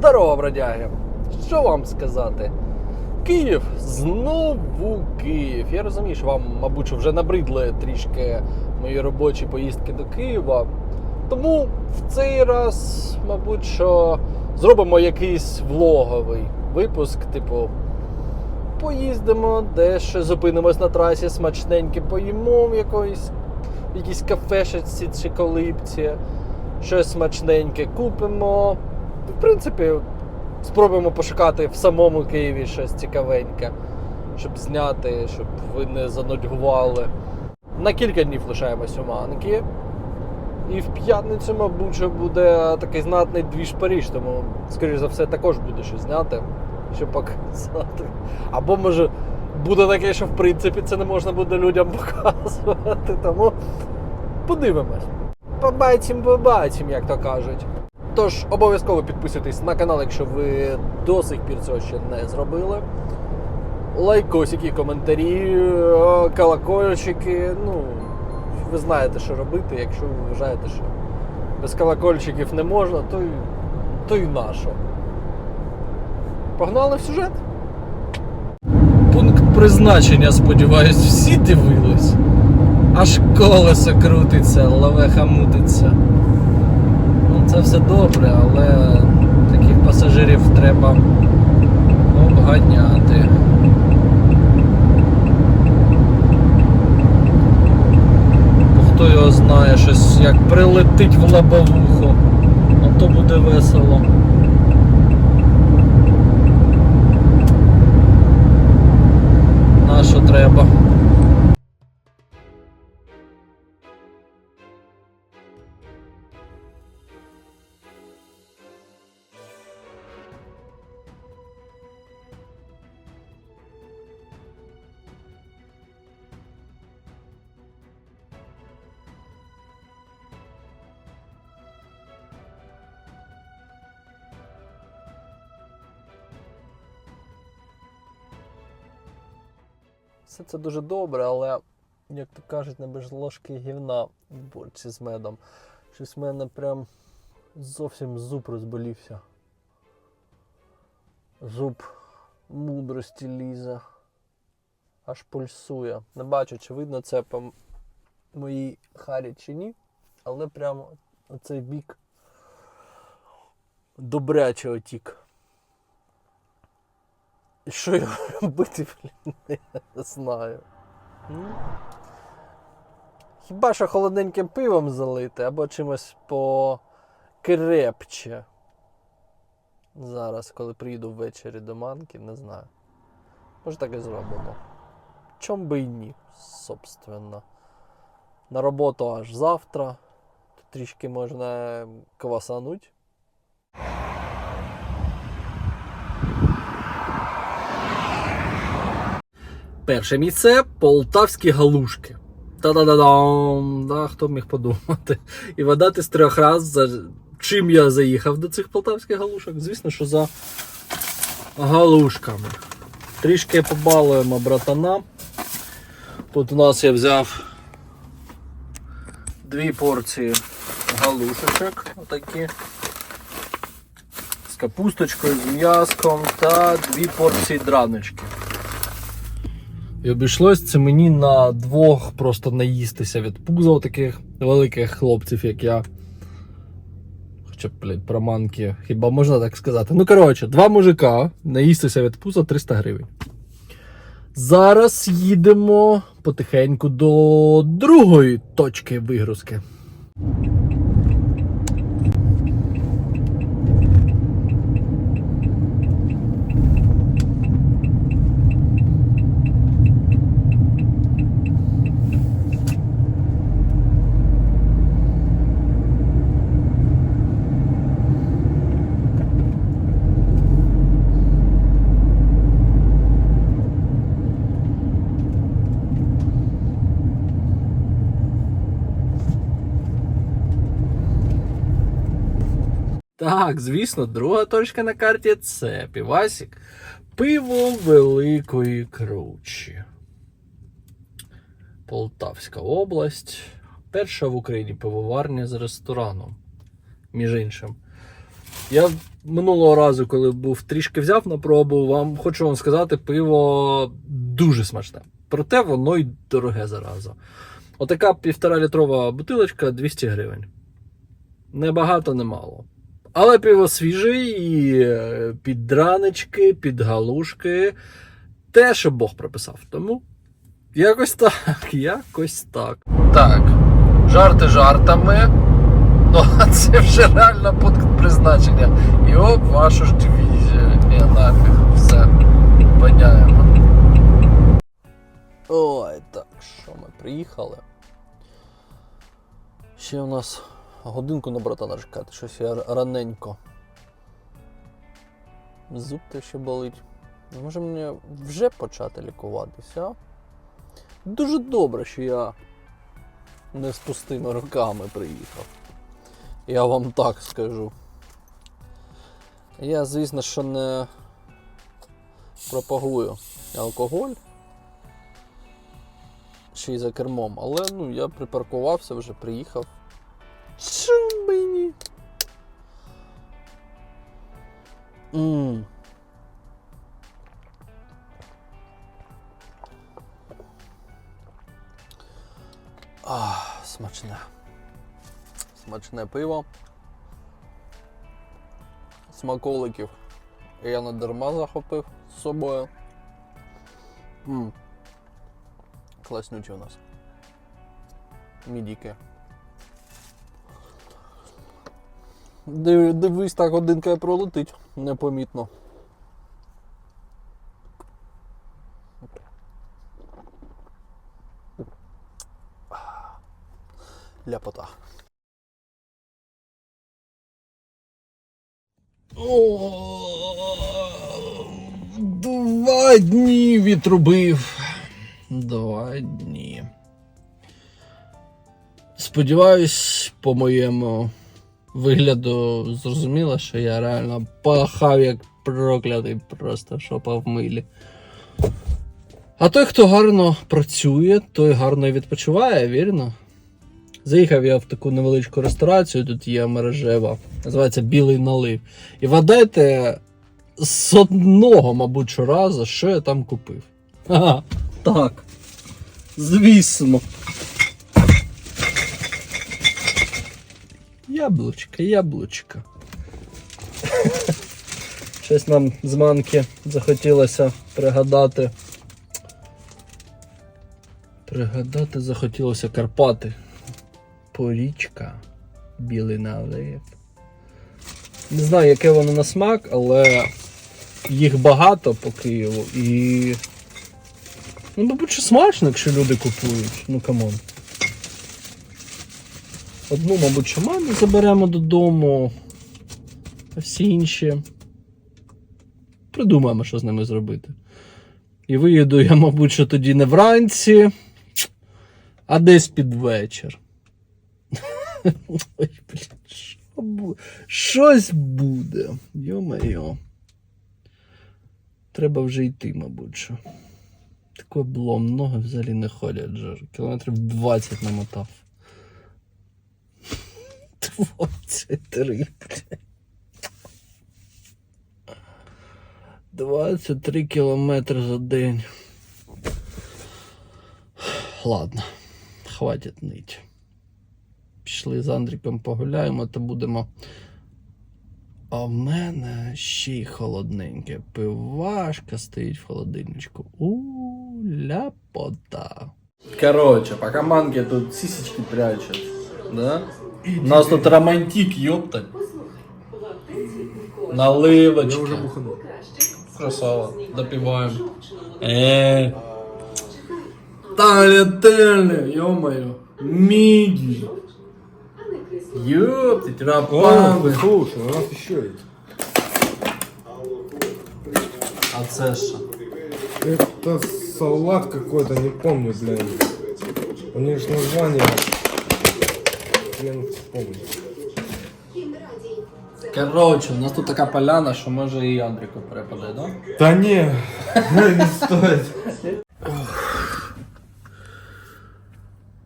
Здорово, бродяги! Що вам сказати? Київ, знову Київ. Я розумію, що вам, мабуть, вже набридли трішки мої робочі поїздки до Києва. Тому в цей раз, мабуть, що зробимо якийсь влоговий випуск, типу. Поїздимо, дещо зупинимось на трасі, смачненьке поїмо в якоїсь якійсь кафешечці чи колибці, щось смачненьке купимо. В принципі, спробуємо пошукати в самому Києві щось цікавеньке, щоб зняти, щоб ви не занудьгували. На кілька днів лишаємось у Манки. І в п'ятницю, мабуть, буде такий знатний двіж Паріж, тому, скоріш за все, також буде щось зняти, щоб показати. Або може буде таке, що в принципі це не можна буде людям показувати. Тому подивимось. Побачимо, побачимо, як то кажуть. Тож обов'язково підписуйтесь на канал, якщо ви до сих пір цього ще не зробили. Лайкосики, коментарі, колокольчики. Ну, ви знаєте, що робити, якщо ви вважаєте, що без колокольчиків не можна, то й, то й нащо. Погнали в сюжет? Пункт призначення, сподіваюсь, всі дивились. Аж колесо крутиться, лавеха мутиться. Це все добре, але таких пасажирів треба обганяти. Бо хто його знає, щось як прилетить в лобовуху, а то буде весело. На що треба? Все це дуже добре, але, як то кажуть, не без ложки гівна в борці з медом. Щось в мене прям зовсім зуб розболівся. Зуб мудрості лізе. Аж пульсує. Не бачу, чи видно це по моїй харі чи ні, але прямо оцей бік добряче отік. Що його робити, блін, не знаю. Хіба що холодненьким пивом залити або чимось покрепче. Зараз, коли приїду ввечері до манки, не знаю. Може так і зробимо. Чом би і ні, собственно. На роботу аж завтра. Трішки можна квасануть. Перше місце полтавські галушки. Та-да-да-дам! Да, хто міг подумати. І вгадати з трьох раз, за чим я заїхав до цих полтавських галушок. Звісно, що за галушками. Трішки побалуємо братана. Тут у нас я взяв дві порції галушечок. Отакі. З капусточкою, з м'яском та дві порції драночки. І обійшлось це мені на двох просто наїстися від пузов таких великих хлопців, як я. Хоча, блядь, про манки, хіба можна так сказати? Ну, коротше, два мужика наїстися від пуза 300 гривень. Зараз їдемо потихеньку до другої точки вигрузки. Так, звісно, друга точка на карті це півасік. Пиво великої кручі. Полтавська область. Перша в Україні пивоварня з рестораном. Між іншим. Я минулого разу, коли був трішки взяв на пробу, вам хочу вам сказати, пиво дуже смачне. Проте воно й дороге зараза. Отака півтора літрова бутилочка 200 гривень. Не багато, не мало. Але пиво свіже і е, під дранички, під галушки. Те, що Бог прописав. Тому якось так, якось так. Так, жарти жартами. Ну, а це вже реально пункт призначення. І оп, вашу ж дивізію. І нафіг, все. Поняємо. Ой, так, що ми приїхали. Ще у нас годинку на братана чекати, щось я раненько. Зуб те ще болить. Може мені вже почати лікуватися? Дуже добре, що я не з пустими руками приїхав. Я вам так скажу. Я, звісно, що не пропагую алкоголь. Ще й за кермом, але ну я припаркувався, вже приїхав. Смачне пиво. Смаколиків я не дарма захопив з собою. М. Класнючі у нас. Мідіки. Див- Дивись, так годинка пролетить непомітно. Ляпота. Два дні відрубив. Два дні. Сподіваюсь, по моєму вигляду зрозуміло, що я реально пахав як проклятий, просто шопа в милі. А той, хто гарно працює, той гарно і відпочиває, вірно? Заїхав я в таку невеличку ресторацію, тут є мережева, називається Білий налив. І вгадайте з одного, мабуть, разу, що я там купив. Ага, так. Звісно. Яблучка, яблучка. Щось нам з манки захотілося пригадати. Пригадати захотілося Карпати. Порічка, білий налив. Не знаю, яке воно на смак, але їх багато по Києву і. Ну, мабуть, що смачно, якщо люди купують. Ну камон. Одну, мабуть, що мамі заберемо додому, а всі інші. Придумаємо, що з ними зробити. І виїду я, мабуть, що тоді не вранці, а десь під вечір. Ой, блін, що бу- Щось буде. Йо-моє. Треба вже йти, мабуть. що. Таке облом, ноги взагалі не ходять. Же. Кілометрів 20 намотав. 23, блядь. 23 кілометри за день. Ладно, хватить нить Пішли з Андріком погуляємо, то будемо. А в мене ще й холодненьке. Пивашка стоїть в холодильничку. У ляпота. Короче, пока манки тут сисечки прячут, да? У нас тут романтик, ёптать. Наливочка. Я уже буханул. Красава. Допиваем. Э. Тале-теле, ё-моё. Миди. Ёптать, О, рапанги. слушай, у нас еще есть. А це що? Это салат какой-то, не помню, блин. У них же название. Блин, вспомню. Короче, у нас тут така поляна, що може і Андрику перепаде, да? Да не, не стоит.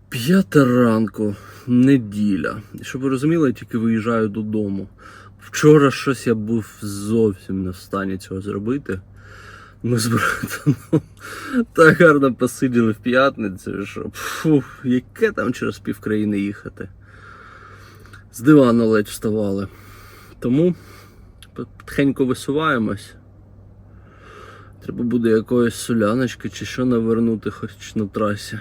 П'ята ранку, неділя. І щоб ви розуміли, я тільки виїжджаю додому. Вчора щось я був зовсім не в стані цього зробити. Ми з братом так гарно посиділи в п'ятницю, що фу, яке там через півкраїни їхати. З дивану ледь вставали. Тому потихеньку висуваємось. Треба буде якоїсь соляночки чи що навернути хоч на трасі.